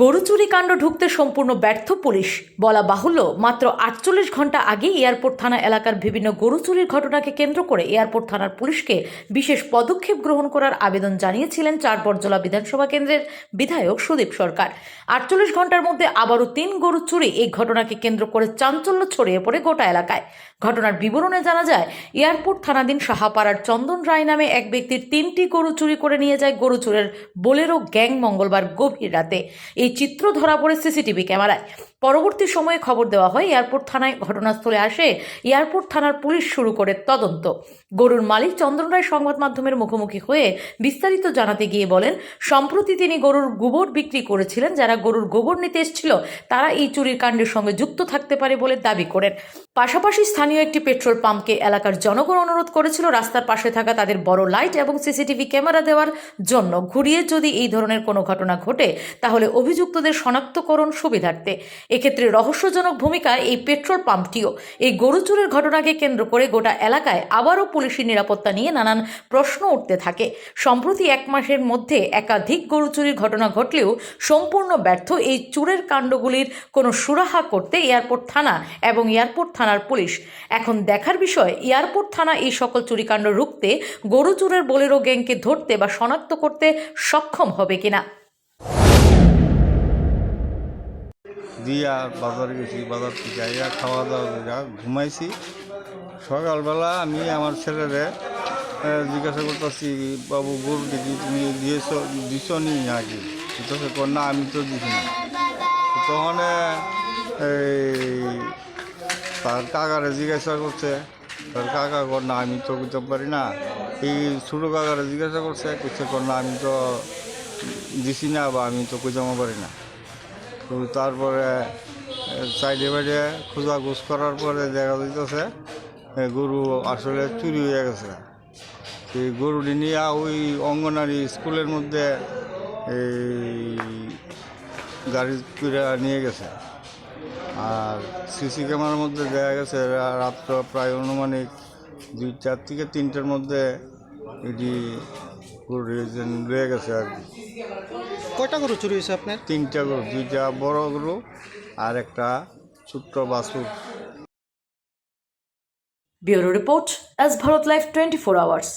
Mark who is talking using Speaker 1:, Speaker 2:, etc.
Speaker 1: গরু চুরি কাণ্ড ঢুকতে সম্পূর্ণ ব্যর্থ পুলিশ। বলা বাহুল্য, মাত্র আটচল্লিশ ঘণ্টা আগে এয়ারপোর্ট থানা এলাকার বিভিন্ন গরু চুরির ঘটনাকে কেন্দ্র করে এয়ারপোর্ট থানার পুলিশকে বিশেষ পদক্ষেপ গ্রহণ করার আবেদন জানিয়েছিলেন চার বরজলা বিধানসভা কেন্দ্রের বিধায়ক সুদীপ সরকার। আটচল্লিশ ঘণ্টার মধ্যে আবারও তিন গরু চুরি এই ঘটনাকে কেন্দ্র করে চাঞ্চল্য ছড়িয়ে পড়ে গোটা এলাকায়। ঘটনার বিবরণে জানা যায়, এয়ারপোর্ট থানাধীন সাহাপাড়ার চন্দন রায় নামে এক ব্যক্তির তিনটি গরু চুরি করে নিয়ে যায় গরু চুরের বোলেরো গ্যাং মঙ্গলবার গভীর রাতে। এই চিত্র ধরা পড়ে সিসিটিভি ক্যামেরায়। পরবর্তী সময়ে খবর দেওয়া হয়, এয়ারপোর্ট থানায় ঘটনাস্থলে আসে, এয়ারপোর্ট থানার পুলিশ শুরু করে তদন্ত। গরুর মালিক চন্দন রায় সংবাদ মাধ্যমের মুখোমুখি হয়ে বিস্তারিত জানাতে গিয়ে বলেন, সম্প্রতি তিনি গরুর গোবর বিক্রি করেছিলেন, যারা গরুর গোবর নিতে এসেছিল, তারা এই চুরির কাণ্ডের সঙ্গে যুক্ত থাকতে পারে বলে দাবি করেন। পাশাপাশি স্থানীয় একটি পেট্রোল পাম্পকে এলাকার জনগণ অনুরোধ করেছিল, রাস্তার পাশে থাকা তাদের বড় লাইট এবং সিসিটিভি ক্যামেরা দেওয়ার জন্য। ঘুরিয়ে যদি এই ধরনের কোনো ঘটনা ঘটে, তাহলে অভিযুক্তদের শনাক্তকরণ সুবিধার্থে। এক্ষেত্রে রহস্যজনক ভূমিকায় এই পেট্রোল পাম্পটিও। এই গরু চুরির ঘটনাকে কেন্দ্র করে গোটা এলাকায় আবারও পুলিশি নিরাপত্তা নিয়ে নানান প্রশ্ন উঠতে থাকে। সম্প্রতি এক মাসের মধ্যে একাধিক গরু চুরির ঘটনা ঘটলেও সম্পূর্ণ ব্যর্থ এই চুরের কাণ্ডগুলির কোনো সুরাহা করতে এয়ারপোর্ট থানা এবং এয়ারপোর্ট থানার পুলিশ। এখন দেখার বিষয়, এয়ারপোর্ট থানা এই সকল চুরিকাণ্ড রুখতে গরু চুরের বোলেরো গ্যাংকে ধরতে বা শনাক্ত করতে সক্ষম হবে কিনা।
Speaker 2: দিয়া বাজারে গেছি, বাজার থেকে আইয়া খাওয়া দাওয়া যা ঘুমাইছি। সকালবেলা আমি আমার ছেলেরে জিজ্ঞাসা করতেছি, বাবু, গরু দেখি তুমি দিয়েছ, দিছ নি আগে বলতেছে কর, না, আমি তো দিছি না। তখন এই তার কাকারে জিজ্ঞাসা করছে, তার কাকা কর, না, আমি তো বুঝতে পারি না। এই ছোটো কাকারে জিজ্ঞাসা করছে কিছু কর, না, আমি তো দিছি না বা আমি তো কুজামা পারি না। তারপরে সাইডে বাইডে খোঁজাখুঁজ করার পরে দেখা যাইতেছে গরু আসলে চুরি হয়ে গেছে। সেই গরুটি নিয়ে ওই অঙ্গনারী স্কুলের মধ্যে এই গাড়ি করে নিয়ে গেছে। আর সিসি ক্যামেরার মধ্যে দেখা গেছে রাত্র প্রায় অনুমানিক দুই চার থেকে তিনটের মধ্যে এটি গরু রয়ে গেছে আর কি।
Speaker 3: কয়টা গরু চুরি হয়েছে আপনার?
Speaker 2: তিনটা গরু দুইটা বড় গরু আর একটা ছোট্ট বাছুর।
Speaker 1: Bureau report S Bharat life twenty four hours.